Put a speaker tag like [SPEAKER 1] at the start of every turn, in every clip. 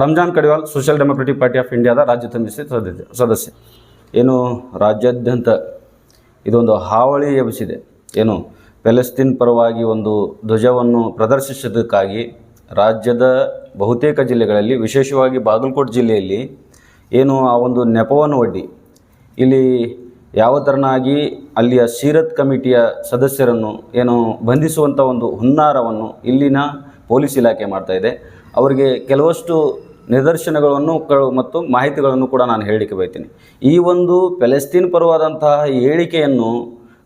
[SPEAKER 1] Ramzan Kadiwal social democratic party of ಇಂಡಿಯಾದ ರಾಜ್ಯ ಸಮಿತಿ ಸದಸ್ಯ ಸದಸ್ಯ. ಏನು ರಾಜ್ಯಾದ್ಯಂತ ಇದೊಂದು ಹಾವಳಿ ಎಬ್ಬಿಸಿದೆ. ಏನು ಪ್ಯಾಲೆಸ್ತೀನ್ ಪರವಾಗಿ ಒಂದು ಧ್ವಜವನ್ನು ಪ್ರದರ್ಶಿಸಿದ್ದಕ್ಕಾಗಿ ರಾಜ್ಯದ ಬಹುತೇಕ ಜಿಲ್ಲೆಗಳಲ್ಲಿ, ವಿಶೇಷವಾಗಿ ಬಾಗಲಕೋಟೆ ಜಿಲ್ಲೆಯಲ್ಲಿ ಏನು ಆ ಒಂದು ನೆಪವನ್ನು ಒಡ್ಡಿ, ಇಲ್ಲಿ ಯಾವ ಥರನಾಗಿ ಅಲ್ಲಿಯ ಸೀರತ್ ಕಮಿಟಿಯ ಸದಸ್ಯರನ್ನು ಏನು ಬಂಧಿಸುವಂಥ ಒಂದು ಹುನ್ನಾರವನ್ನು ಇಲ್ಲಿನ ಪೊಲೀಸ್ ಇಲಾಖೆ ಮಾಡ್ತಾಯಿದೆ ಅವರಿಗೆ ಕೆಲವಷ್ಟು ನಿದರ್ಶನಗಳನ್ನು ಮತ್ತು ಮಾಹಿತಿಗಳನ್ನು ಕೂಡ ನಾನು ಹೇಳಲಿಕ್ಕೆ ಬಯತೀನಿ. ಈ ಒಂದು ಪ್ಯಾಲೆಸ್ತೀನ್ ಪರವಾದಂತಹ ಹೇಳಿಕೆಯನ್ನು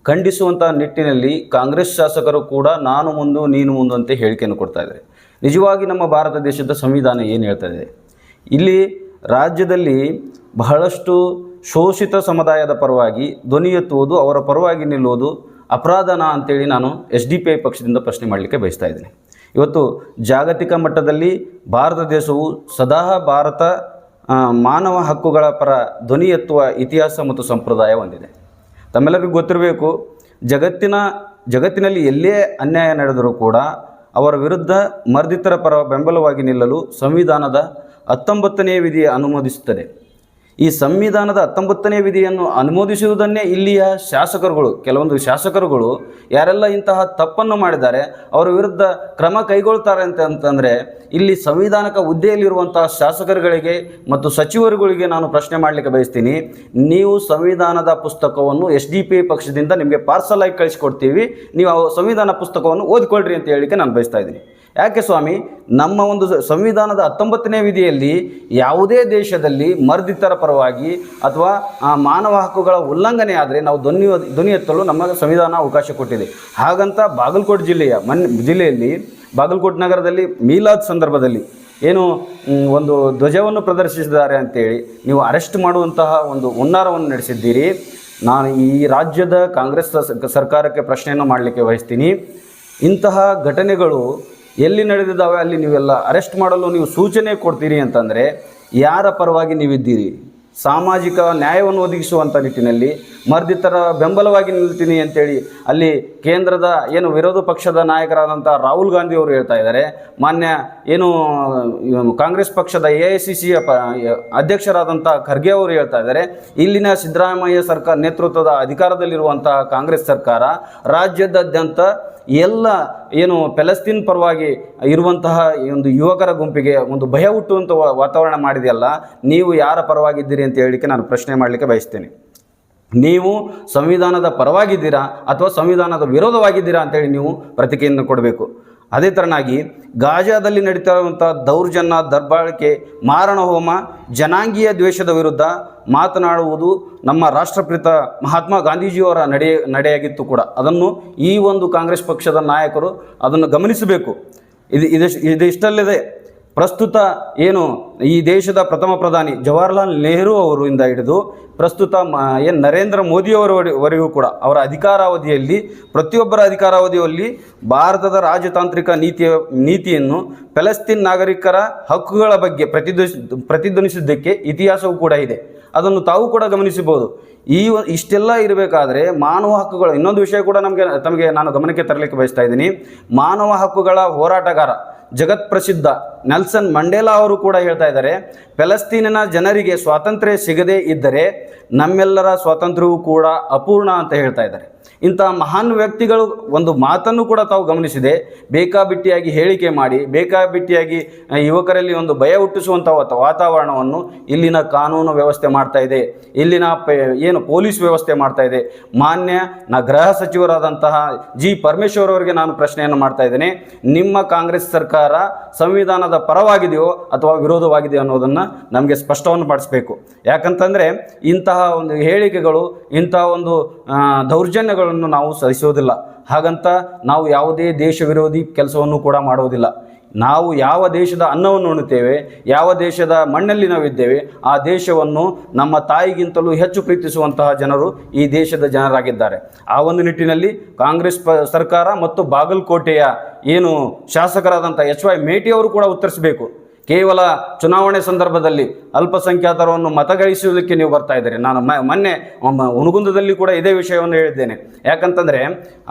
[SPEAKER 1] ಖಂಡಿಸುವಂಥ ನಿಟ್ಟಿನಲ್ಲಿ ಕಾಂಗ್ರೆಸ್ ಶಾಸಕರು ಕೂಡ ನಾನು ಮುಂದು, ನೀನು ಮುಂದು ಅಂತ ಹೇಳಿಕೆಯನ್ನು ಕೊಡ್ತಾ ಇದ್ದಾರೆ. ನಿಜವಾಗಿ ನಮ್ಮ ಭಾರತ ದೇಶದ ಸಂವಿಧಾನ ಏನು ಹೇಳ್ತಾ ಇದೆ? ಇಲ್ಲಿ ರಾಜ್ಯದಲ್ಲಿ ಬಹಳಷ್ಟು ಶೋಷಿತ ಸಮುದಾಯದ ಪರವಾಗಿ ಧ್ವನಿ ಎತ್ತುವುದು, ಅವರ ಪರವಾಗಿ ನಿಲ್ಲುವುದು ಅಪರಾಧನ ಅಂತೇಳಿ ನಾನು ಎಸ್ ಡಿ ಪಿ ಐ ಪಕ್ಷದಿಂದ ಪ್ರಶ್ನೆ ಮಾಡಲಿಕ್ಕೆ ಬಯಸ್ತಾ ಇದ್ದೀನಿ. ಇವತ್ತು ಜಾಗತಿಕ ಮಟ್ಟದಲ್ಲಿ ಭಾರತ ದೇಶವು ಸದಾ ಭಾರತ ಮಾನವ ಹಕ್ಕುಗಳ ಪರ ಧ್ವನಿ ಎತ್ತುವ ಇತಿಹಾಸ ಮತ್ತು ಸಂಪ್ರದಾಯ ಹೊಂದಿದೆ. ತಮ್ಮೆಲ್ಲರಿಗೂ ಗೊತ್ತಿರಬೇಕು, ಜಗತ್ತಿನ, ಜಗತ್ತಿನಲ್ಲಿ ಎಲ್ಲೇ ಅನ್ಯಾಯ ನಡೆದರೂ ಕೂಡ ಅವರ ವಿರುದ್ಧ ಮರ್ದಿತರ ಪರ ಬೆಂಬಲವಾಗಿ ನಿಲ್ಲಲು ಸಂವಿಧಾನದ ಹತ್ತೊಂಬತ್ತನೇ ವಿಧಿ ಅನುಮೋದಿಸುತ್ತದೆ. ಈ ಸಂವಿಧಾನದ ಹತ್ತೊಂಬತ್ತನೇ ವಿಧಿಯನ್ನು ಅನುಮೋದಿಸುವುದನ್ನೇ ಇಲ್ಲಿಯ ಶಾಸಕರುಗಳು, ಕೆಲವೊಂದು ಶಾಸಕರುಗಳು ಯಾರೆಲ್ಲ ಇಂತಹ ತಪ್ಪನ್ನು ಮಾಡಿದ್ದಾರೆ, ಅವರ ವಿರುದ್ಧ ಕ್ರಮ ಕೈಗೊಳ್ತಾರೆ ಅಂತ ಅಂತಂದರೆ ಇಲ್ಲಿ ಸಂವಿಧಾನಕ ಹುದ್ದೆಯಲ್ಲಿರುವಂತಹ ಶಾಸಕರುಗಳಿಗೆ ಮತ್ತು ಸಚಿವರುಗಳಿಗೆ ನಾನು ಪ್ರಶ್ನೆ ಮಾಡಲಿಕ್ಕೆ ಬಯಸ್ತೀನಿ. ನೀವು ಸಂವಿಧಾನದ ಪುಸ್ತಕವನ್ನು ಎಸ್ ಡಿ ಪಿ ಪಕ್ಷದಿಂದ ನಿಮಗೆ ಪಾರ್ಸಲ್ ಆಗಿ ಕಳಿಸ್ಕೊಡ್ತೀವಿ. ನೀವು ಸಂವಿಧಾನ ಪುಸ್ತಕವನ್ನು ಓದಿಕೊಳ್ಳ್ರಿ ಅಂತ ಹೇಳಲಿಕ್ಕೆ ನಾನು ಬಯಸ್ತಾ ಇದ್ದೀನಿ. ಯಾಕೆ ಸ್ವಾಮಿ? ನಮ್ಮ ಒಂದು ಸಂವಿಧಾನದ ಹತ್ತೊಂಬತ್ತನೇ ವಿಧಿಯಲ್ಲಿ ಯಾವುದೇ ದೇಶದಲ್ಲಿ ಮರ್ದಿತರ ಪರವಾಗಿ ಅಥವಾ ಮಾನವ ಹಕ್ಕುಗಳ ಉಲ್ಲಂಘನೆ ಆದರೆ ನಾವು ಧ್ವನಿ ಧ್ವನಿ ಎತ್ತಲು ನಮ್ಮ ಸಂವಿಧಾನ ಅವಕಾಶ ಕೊಟ್ಟಿದೆ. ಹಾಗಂತ ಬಾಗಲಕೋಟೆ ಜಿಲ್ಲೆಯ ಮನ್, ಜಿಲ್ಲೆಯಲ್ಲಿ, ಬಾಗಲಕೋಟೆ ನಗರದಲ್ಲಿ ಮೀಲಾದ್ ಸಂದರ್ಭದಲ್ಲಿ ಏನು ಒಂದು ಧ್ವಜವನ್ನು ಪ್ರದರ್ಶಿಸಿದ್ದಾರೆ ಅಂತೇಳಿ ನೀವು ಅರೆಸ್ಟ್ ಮಾಡುವಂತಹ ಒಂದು ಹುನ್ನಾರವನ್ನು ನಡೆಸಿದ್ದೀರಿ. ನಾನು ಈ ರಾಜ್ಯದ ಕಾಂಗ್ರೆಸ್ ಸರ್ಕಾರಕ್ಕೆ ಪ್ರಶ್ನೆಯನ್ನು ಮಾಡಲಿಕ್ಕೆ ಬಯಸ್ತೀನಿ. ಇಂತಹ ಘಟನೆಗಳು ಎಲ್ಲಿ ನಡೆದಿದ್ದಾವೆ ಅಲ್ಲಿ ನೀವೆಲ್ಲ ಅರೆಸ್ಟ್ ಮಾಡಲು ನೀವು ಸೂಚನೆ ಕೊಡ್ತೀರಿ ಅಂತಂದರೆ ಯಾರ ಪರವಾಗಿ ನೀವಿದ್ದೀರಿ? ಸಾಮಾಜಿಕ ನ್ಯಾಯವನ್ನು ಒದಗಿಸುವಂಥ ನಿಟ್ಟಿನಲ್ಲಿ ಮರ್ದಿತರ ಬೆಂಬಲವಾಗಿ ನಿಲ್ತೀನಿ ಅಂತೇಳಿ ಅಲ್ಲಿ ಕೇಂದ್ರದ ಏನು ವಿರೋಧ ಪಕ್ಷದ ನಾಯಕರಾದಂಥ ರಾಹುಲ್ ಗಾಂಧಿ ಅವರು ಹೇಳ್ತಾ ಇದ್ದಾರೆ. ಮಾನ್ಯ ಏನು ಕಾಂಗ್ರೆಸ್ ಪಕ್ಷದ ಎ ಐ ಸಿ ಸಿಯ ಪ ಅಧ್ಯಕ್ಷರಾದಂಥ ಖರ್ಗೆ ಅವರು ಹೇಳ್ತಾ ಇದ್ದಾರೆ. ಇಲ್ಲಿನ ಸಿದ್ದರಾಮಯ್ಯ ಸರ್ಕಾರ ನೇತೃತ್ವದ ಅಧಿಕಾರದಲ್ಲಿರುವಂಥ ಕಾಂಗ್ರೆಸ್ ಸರ್ಕಾರ ರಾಜ್ಯದಾದ್ಯಂತ ಎಲ್ಲ ಏನು ಪ್ಯಾಲೆಸ್ತೀನ್ ಪರವಾಗಿ ಇರುವಂತಹ ಒಂದು ಯುವಕರ ಗುಂಪಿಗೆ ಒಂದು ಭಯ ಹುಟ್ಟುವಂಥ ವಾತಾವರಣ ಮಾಡಿದೆಯಲ್ಲ, ನೀವು ಯಾರ ಪರವಾಗಿದ್ದೀರಿ ಅಂತ ಹೇಳಲಿಕ್ಕೆ ನಾನು ಪ್ರಶ್ನೆ ಮಾಡಲಿಕ್ಕೆ ಬಯಸ್ತೇನೆ. ನೀವು ಸಂವಿಧಾನದ ಪರವಾಗಿದ್ದೀರಾ ಅಥವಾ ಸಂವಿಧಾನದ ವಿರೋಧವಾಗಿದ್ದೀರಾ ಅಂತೇಳಿ ನೀವು ಪ್ರತಿಕೆಯನ್ನು ಕೊಡಬೇಕು. ಅದೇ ಥರನಾಗಿ ಗಾಜಾದಲ್ಲಿ ನಡೀತಾ ಇರುವಂಥ ದೌರ್ಜನ್ಯ, ದರ್ಬಾಳಿಕೆ, ಮಾರಣ ಹೋಮ, ಜನಾಂಗೀಯ ದ್ವೇಷದ ವಿರುದ್ಧ ಮಾತನಾಡುವುದು ನಮ್ಮ ರಾಷ್ಟ್ರಪಿತ ಮಹಾತ್ಮ ಗಾಂಧೀಜಿಯವರ ನಡೆ ನಡೆಯಾಗಿತ್ತು ಕೂಡ. ಅದನ್ನು ಈ ಒಂದು ಕಾಂಗ್ರೆಸ್ ಪಕ್ಷದ ನಾಯಕರು ಅದನ್ನು ಗಮನಿಸಬೇಕು. ಇದು ಇದಿಷ್ಟು ಇದಿಷ್ಟಲ್ಲದೆ ಪ್ರಸ್ತುತ ಏನು ಈ ದೇಶದ ಪ್ರಥಮ ಪ್ರಧಾನಿ ಜವಾಹರ್ಲಾಲ್ ನೆಹರು ಅವರಿಂದ ಹಿಡಿದು ಪ್ರಸ್ತುತ ಏನು ನರೇಂದ್ರ ಮೋದಿಯವರವರೆಗೂ ಕೂಡ ಅವರ ಅಧಿಕಾರಾವಧಿಯಲ್ಲಿ, ಪ್ರತಿಯೊಬ್ಬರ ಅಧಿಕಾರಾವಧಿಯಲ್ಲಿ ಭಾರತದ ರಾಜತಾಂತ್ರಿಕ ನೀತಿಯ ನೀತಿಯನ್ನು ಫೆಲಸ್ತೀನ್ ನಾಗರಿಕರ ಹಕ್ಕುಗಳ ಬಗ್ಗೆ ಪ್ರತಿಧ್ವನಿಸ್ ಪ್ರತಿಧ್ವನಿಸಿದ್ದಕ್ಕೆ ಇತಿಹಾಸವೂ ಕೂಡ ಇದೆ. ಅದನ್ನು ತಾವು ಕೂಡ ಗಮನಿಸಬಹುದು. ಈ ಇಷ್ಟೆಲ್ಲ ಇರಬೇಕಾದ್ರೆ ಮಾನವ ಹಕ್ಕುಗಳು ಇನ್ನೊಂದು ವಿಷಯ ಕೂಡ ನಮಗೆ ತಮಗೆ ನಾನು ಗಮನಕ್ಕೆ ತರಲಿಕ್ಕೆ ಬಯಸ್ತಾ ಇದ್ದೀನಿ. ಮಾನವ ಹಕ್ಕುಗಳ ಹೋರಾಟಗಾರ, ಜಗತ್ ಪ್ರಸಿದ್ಧ ನೆಲ್ಸನ್ ಮಂಡೇಲಾ ಅವರು ಕೂಡ ಹೇಳ್ತಾ ಇದ್ದಾರೆ, ಫೆಲಸ್ತೀನಿನ ಜನರಿಗೆ ಸ್ವಾತಂತ್ರ್ಯ ಸಿಗದೇ ಇದ್ದರೆ ನಮ್ಮೆಲ್ಲರ ಸ್ವಾತಂತ್ರ್ಯವೂ ಕೂಡ ಅಪೂರ್ಣ ಅಂತ ಹೇಳ್ತಾ ಇದ್ದಾರೆ. ಇಂತಹ ಮಹಾನ್ ವ್ಯಕ್ತಿಗಳು ಒಂದು ಮಾತನ್ನು ಕೂಡ ತಾವು ಗಮನಿಸಿದೆ. ಬೇಕಾಬಿಟ್ಟಿಯಾಗಿ ಹೇಳಿಕೆ ಮಾಡಿ ಬೇಕಾಬಿಟ್ಟಿಯಾಗಿ ಯುವಕರಲ್ಲಿ ಒಂದು ಭಯ ಹುಟ್ಟಿಸುವಂಥ ವಾತಾವರಣವನ್ನು ಇಲ್ಲಿನ ಕಾನೂನು ವ್ಯವಸ್ಥೆ ಮಾಡ್ತಾ ಇದೆ. ಇಲ್ಲಿನ ಏನು ಪೊಲೀಸ್ ವ್ಯವಸ್ಥೆ ಮಾಡ್ತಾ ಇದೆ. ಮಾನ್ಯ ನ ಗೃಹ ಸಚಿವರಾದಂತಹ ಜಿ ಪರಮೇಶ್ವರ್ ಅವರಿಗೆ ನಾನು ಪ್ರಶ್ನೆಯನ್ನು ಮಾಡ್ತಾ ಇದ್ದೇನೆ. ನಿಮ್ಮ ಕಾಂಗ್ರೆಸ್ ಸರ್ಕಾರ ಸಂವಿಧಾನದ ಪರವಾಗಿದೆಯೋ ಅಥವಾ ವಿರೋಧವಾಗಿದೆಯೋ ಅನ್ನೋದನ್ನು ನಮಗೆ ಸ್ಪಷ್ಟವನ್ನು ಪಡಿಸಬೇಕು. ಯಾಕಂತಂದರೆ ಇಂತಹ ಒಂದು ಹೇಳಿಕೆಗಳು ಇಂತಹ ಒಂದು ಆ, ದೌರ್ಜನ್ಯಗಳನ್ನು ನಾವು ಸಹಿಸೋದಿಲ್ಲ. ಹಾಗಂತ ನಾವು ಯಾವುದೇ ದೇಶ ವಿರೋಧಿ ಕೆಲಸವನ್ನು ಕೂಡ ಮಾಡುವುದಿಲ್ಲ ನಾವು ಯಾವ ದೇಶದ ಅನ್ನವನ್ನು ಉಣ್ಣುತ್ತೇವೆ ಯಾವ ದೇಶದ ಮಣ್ಣಲ್ಲಿ ನಾವಿದ್ದೇವೆ, ಆ ದೇಶವನ್ನು ನಮ್ಮ ತಾಯಿಗಿಂತಲೂ ಹೆಚ್ಚು ಪ್ರೀತಿಸುವಂತಹ ಜನರು ಈ ದೇಶದ ಜನರಾಗಿದ್ದಾರೆ. ಆ ಒಂದು ನಿಟ್ಟಿನಲ್ಲಿ ಕಾಂಗ್ರೆಸ್ ಸರ್ಕಾರ ಮತ್ತು ಬಾಗಲಕೋಟೆಯ ಏನು ಶಾಸಕರಾದಂಥ ಎಚ್ ವೈ ಮೇಟಿ ಅವರು ಕೂಡ ಉತ್ತರಿಸಬೇಕು. ಕೇವಲ ಚುನಾವಣೆ ಸಂದರ್ಭದಲ್ಲಿ ಅಲ್ಪಸಂಖ್ಯಾತರನ್ನು ಮತಗಳಿಸುವುದಕ್ಕೆ ನೀವು ಬರ್ತಾ ಇದ್ದೀರಿ. ನಾನು ಮೊನ್ನೆ ಹುನಗುಂದದಲ್ಲಿ ಕೂಡ ಇದೇ ವಿಷಯವನ್ನು ಹೇಳಿದ್ದೇನೆ. ಯಾಕಂತಂದರೆ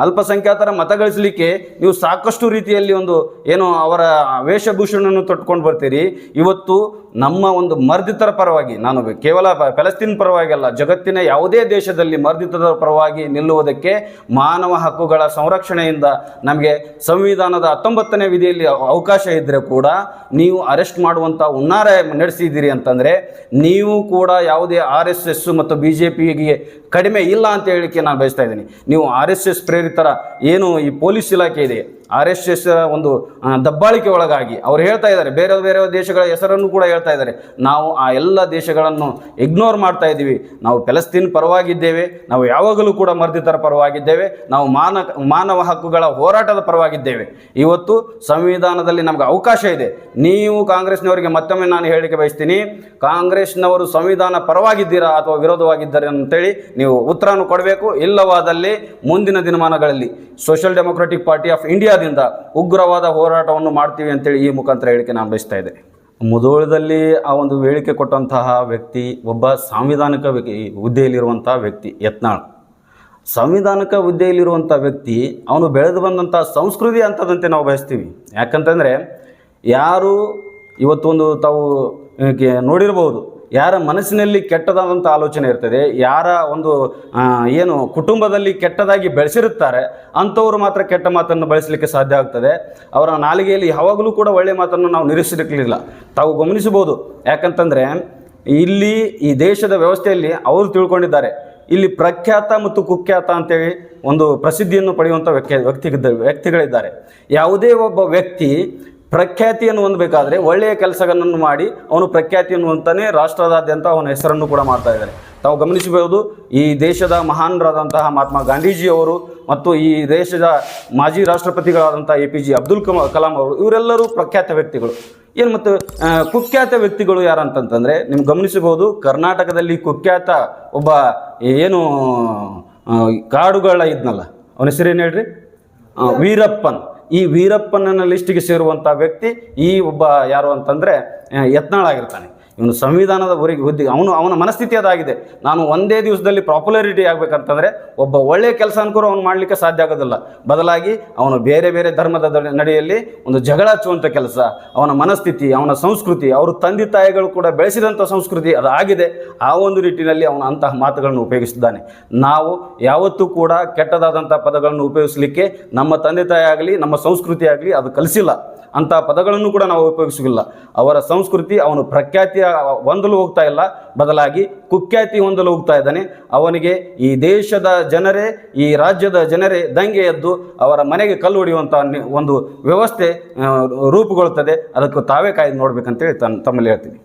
[SPEAKER 1] ಅಲ್ಪಸಂಖ್ಯಾತರ ಮತಗಳಿಸಲಿಕ್ಕೆ ನೀವು ಸಾಕಷ್ಟು ರೀತಿಯಲ್ಲಿ ಒಂದು ಏನು ಅವರ ವೇಷಭೂಷಣವನ್ನು ತೊಟ್ಕೊಂಡು ಬರ್ತೀರಿ. ಇವತ್ತು ನಮ್ಮ ಒಂದು ಮರ್ದಿತರ ಪರವಾಗಿ, ನಾನು ಕೇವಲ ಫೆಲಸ್ತೀನ್ ಪರವಾಗಿ ಅಲ್ಲ, ಜಗತ್ತಿನ ಯಾವುದೇ ದೇಶದಲ್ಲಿ ಮರ್ದಿತರ ಪರವಾಗಿ ನಿಲ್ಲುವುದಕ್ಕೆ ಮಾನವ ಹಕ್ಕುಗಳ ಸಂರಕ್ಷಣೆಯಿಂದ ನಮಗೆ ಸಂವಿಧಾನದ ಹತ್ತೊಂಬತ್ತನೇ ವಿಧಿಯಲ್ಲಿ ಅವಕಾಶ ಇದ್ದರೆ ಕೂಡ ನೀವು ಅರೆಸ್ಟ್ ಮಾಡುವಂಥ ಹುನ್ನಾರ ನಡೆಸಿದ್ದೀರಿ ಅಂತಂದರೆ ನೀವು ಕೂಡ ಯಾವುದೇ ಆರ್ ಎಸ್ ಎಸ್ ಮತ್ತು ಬಿ ಜೆ ಪಿಗೆ ಕಡಿಮೆ ಇಲ್ಲ ಅಂತ ಹೇಳಿಕ್ಕೆ ನಾನು ಬಯಸ್ತಾ ಇದ್ದೀನಿ. ನೀವು ಆರ್ ಎಸ್ ಎಸ್ ಪ್ರೇರಿತರ ಏನು ಈ ಪೊಲೀಸ್ ಇಲಾಖೆ ಇದೆ ಆರ್ ಎಸ್ ಎಸ್ ಒಂದು ದಬ್ಬಾಳಿಕೆ ಒಳಗಾಗಿ ಅವ್ರು ಹೇಳ್ತಾ ಇದ್ದಾರೆ, ಬೇರೆ ಬೇರೆ ದೇಶಗಳ ಹೆಸರನ್ನು ಕೂಡ ಹೇಳ್ತಾ ಇದ್ದಾರೆ. ನಾವು ಆ ಎಲ್ಲ ದೇಶಗಳನ್ನು ಇಗ್ನೋರ್ ಮಾಡ್ತಾ ಇದ್ದೀವಿ. ನಾವು ಫೆಲಸ್ತೀನ್ ಪರವಾಗಿದ್ದೇವೆ, ನಾವು ಯಾವಾಗಲೂ ಕೂಡ ಮರ್ದಿತರ ಪರವಾಗಿದ್ದೇವೆ, ನಾವು ಮಾನ, ಮಾನವ ಹಕ್ಕುಗಳ ಹೋರಾಟದ ಪರವಾಗಿದ್ದೇವೆ. ಇವತ್ತು ಸಂವಿಧಾನದಲ್ಲಿ ನಮಗೆ ಅವಕಾಶ ಇದೆ. ನೀವು ಕಾಂಗ್ರೆಸ್ನವರಿಗೆ ಮತ್ತೊಮ್ಮೆ ನಾನು ಹೇಳಿಕೆ ಬಯಸ್ತೀನಿ, ಕಾಂಗ್ರೆಸ್ನವರು ಸಂವಿಧಾನ ಪರವಾಗಿದ್ದೀರಾ ಅಥವಾ ವಿರೋಧವಾಗಿದ್ದಾರೆ ಅಂತೇಳಿ ನೀವು ಉತ್ತರವನ್ನು ಕೊಡಬೇಕು. ಇಲ್ಲವಾದಲ್ಲಿ ಮುಂದಿನ ದಿನಮಾನಗಳಲ್ಲಿ ಸೋಷಿಯಲ್ ಡೆಮೊಕ್ರೆಟಿಕ್ ಪಾರ್ಟಿ ಆಫ್ ಇಂಡಿಯಾದಿಂದ ಉಗ್ರವಾದ ಹೋರಾಟವನ್ನು ಮಾಡ್ತೀವಿ ಅಂತೇಳಿ ಈ ಮುಖಾಂತರ ಹೇಳಿಕೆ ನಾನು ಬಯಸ್ತಾ ಇದೆ ಮುಧೋಳದಲ್ಲಿ ಆ ಒಂದು ಹೇಳಿಕೆ ಕೊಟ್ಟಂತಹ ವ್ಯಕ್ತಿ ಒಬ್ಬ ಸಾಂವಿಧಾನಿಕ ವ್ಯಕ್ತಿ ಹುದ್ದೆಯಲ್ಲಿರುವಂತಹ ವ್ಯಕ್ತಿ ಯತ್ನಾಳ್. ಸಂವಿಧಾನಿಕ ಹುದ್ದೆಯಲ್ಲಿರುವಂಥ ವ್ಯಕ್ತಿ, ಅವನು ಬೆಳೆದು ಬಂದಂಥ ಸಂಸ್ಕೃತಿ ಅಂತದಂತೆ ನಾವು ಬಯಸ್ತೀವಿ. ಯಾಕಂತಂದರೆ ಯಾರು ಇವತ್ತೊಂದು ತಾವು ನೋಡಿರ್ಬೋದು ಯಾರ ಮನಸ್ಸಿನಲ್ಲಿ ಕೆಟ್ಟದಾದಂಥ ಆಲೋಚನೆ ಇರ್ತದೆ, ಯಾರ ಒಂದು ಏನು ಕುಟುಂಬದಲ್ಲಿ ಕೆಟ್ಟದಾಗಿ ಬೆಳೆಸಿರುತ್ತಾರೆ, ಅಂಥವರು ಮಾತ್ರ ಕೆಟ್ಟ ಮಾತನ್ನು ಬಳಸಲಿಕ್ಕೆ ಸಾಧ್ಯ ಆಗ್ತದೆ. ಅವರ ನಾಲಿಗೆಯಲ್ಲಿ ಯಾವಾಗಲೂ ಕೂಡ ಒಳ್ಳೆಯ ಮಾತನ್ನು ನಾವು ನಿರೀಕ್ಷಿಸಲಿಕ್ಕಿಲ್ಲ ತಾವು ಗಮನಿಸಬಹುದು, ಯಾಕಂತಂದರೆ ಇಲ್ಲಿ ಈ ದೇಶದ ವ್ಯವಸ್ಥೆಯಲ್ಲಿ ಅವರು ತಿಳ್ಕೊಂಡಿದ್ದಾರೆ. ಇಲ್ಲಿ ಪ್ರಖ್ಯಾತ ಮತ್ತು ಕುಖ್ಯಾತ ಅಂತೇಳಿ ಒಂದು ಪ್ರಸಿದ್ಧಿಯನ್ನು ಪಡೆಯುವಂಥ ವ್ಯಕ್ತಿ ವ್ಯಕ್ತಿ ವ್ಯಕ್ತಿಗಳಿದ್ದಾರೆ. ಯಾವುದೇ ಒಬ್ಬ ವ್ಯಕ್ತಿ ಪ್ರಖ್ಯಾತಿಯನ್ನು ಹೊಂದಬೇಕಾದ್ರೆ ಒಳ್ಳೆಯ ಕೆಲಸಗಳನ್ನು ಮಾಡಿ ಅವನು ಪ್ರಖ್ಯಾತಿಯನ್ನು ಅಂತಲೇ ರಾಷ್ಟ್ರದಾದ್ಯಂತ ಅವನ ಹೆಸರನ್ನು ಕೂಡ ಮಾಡ್ತಾ ಇದ್ದಾರೆ ತಾವು ಗಮನಿಸಬಹುದು, ಈ ದೇಶದ ಮಹಾನರಾದಂತಹ ಮಹಾತ್ಮ ಗಾಂಧೀಜಿಯವರು ಮತ್ತು ಈ ದೇಶದ ಮಾಜಿ ರಾಷ್ಟ್ರಪತಿಗಳಾದಂಥ A P J Abdul Kalam ಅವರು, ಇವರೆಲ್ಲರೂ ಪ್ರಖ್ಯಾತ ವ್ಯಕ್ತಿಗಳು. ಏನು ಮತ್ತು ಕುಖ್ಯಾತ ವ್ಯಕ್ತಿಗಳು ಯಾರು ಅಂತಂತಂದರೆ ನಿಮ್ಗೆ ಗಮನಿಸಬಹುದು, ಕರ್ನಾಟಕದಲ್ಲಿ ಕುಖ್ಯಾತ ಒಬ್ಬ, ಏನು ಕಾಡುಗಳ ಇದ್ನಲ್ಲ, ಅವನ ಹೆಸರೇನು ಹೇಳ್ರಿ? ವೀರಪ್ಪನ್. ಈ ವೀರಪ್ಪನ ಲಿಸ್ಟಿಗೆ ಸೇರುವಂಥ ವ್ಯಕ್ತಿ ಈ ಒಬ್ಬ ಯಾರು ಅಂತಂದರೆ ಯತ್ನಾಳಾಗಿರ್ತಾನೆ ಇವನು ಸಂವಿಧಾನದ ಊರಿಗೆ ಹುದ್ದೆ, ಅವನು, ಅವನ ಮನಸ್ಥಿತಿ ಅದಾಗಿದೆ. ನಾನು ಒಂದೇ ದಿವಸದಲ್ಲಿ ಪಾಪ್ಯುಲಾರಿಟಿ ಆಗಬೇಕಂತಂದರೆ ಒಬ್ಬ ಒಳ್ಳೆಯ ಕೆಲಸ ಅನ್ಕೂರು ಅವನು ಮಾಡಲಿಕ್ಕೆ ಸಾಧ್ಯ ಆಗೋದಿಲ್ಲ. ಬದಲಾಗಿ ಅವನು ಬೇರೆ ಬೇರೆ ಧರ್ಮದ ನಡೆಯಲ್ಲಿ ಒಂದು ಜಗಳ ಹಚ್ಚುವಂಥ ಕೆಲಸ, ಅವನ ಮನಸ್ಥಿತಿ, ಅವನ ಸಂಸ್ಕೃತಿ, ಅವರು ತಂದೆ ತಾಯಿಗಳು ಕೂಡ ಬೆಳೆಸಿದಂಥ ಸಂಸ್ಕೃತಿ ಅದು ಆಗಿದೆ. ಆ ಒಂದು ನಿಟ್ಟಿನಲ್ಲಿ ಅವನು ಅಂತಹ ಮಾತುಗಳನ್ನು ಉಪಯೋಗಿಸಿದ್ದಾನೆ ನಾವು ಯಾವತ್ತೂ ಕೂಡ ಕೆಟ್ಟದಾದಂಥ ಪದಗಳನ್ನು ಉಪಯೋಗಿಸಲಿಕ್ಕೆ ನಮ್ಮ ತಂದೆ ತಾಯಿ ಆಗಲಿ, ನಮ್ಮ ಸಂಸ್ಕೃತಿ ಆಗಲಿ ಅದು ಕಲಿಸಿಲ್ಲ. ಅಂಥ ಪದಗಳನ್ನು ಕೂಡ ನಾವು ಉಪಯೋಗಿಸುವುದಿಲ್ಲ. ಅವರ ಸಂಸ್ಕೃತಿ ಅವನು ಪ್ರಖ್ಯಾತಿಯ ಹೊಂದಲು ಹೋಗ್ತಾ ಇಲ್ಲ. ಬದಲಾಗಿ ಕುಖ್ಯಾತಿ ಹೊಂದಲು ಹೋಗ್ತಾ ಇದ್ದಾನೆ. ಅವನಿಗೆ ಈ ದೇಶದ ಜನರೇ, ಈ ರಾಜ್ಯದ ಜನರೇ ದಂಗೆ ಎದ್ದು ಅವರ ಮನೆಗೆ ಕಲ್ಲು ಹೊಡೆಯುವಂಥ ಒಂದು ವ್ಯವಸ್ಥೆ ರೂಪುಗೊಳ್ಳುತ್ತದೆ. ಅದಕ್ಕೆ ತಾವೇ ಕಾಯ್ದು ನೋಡ್ಬೇಕಂತೇಳಿ ತನ್ನ ತಮ್ಮಲ್ಲಿ ಹೇಳ್ತೀನಿ.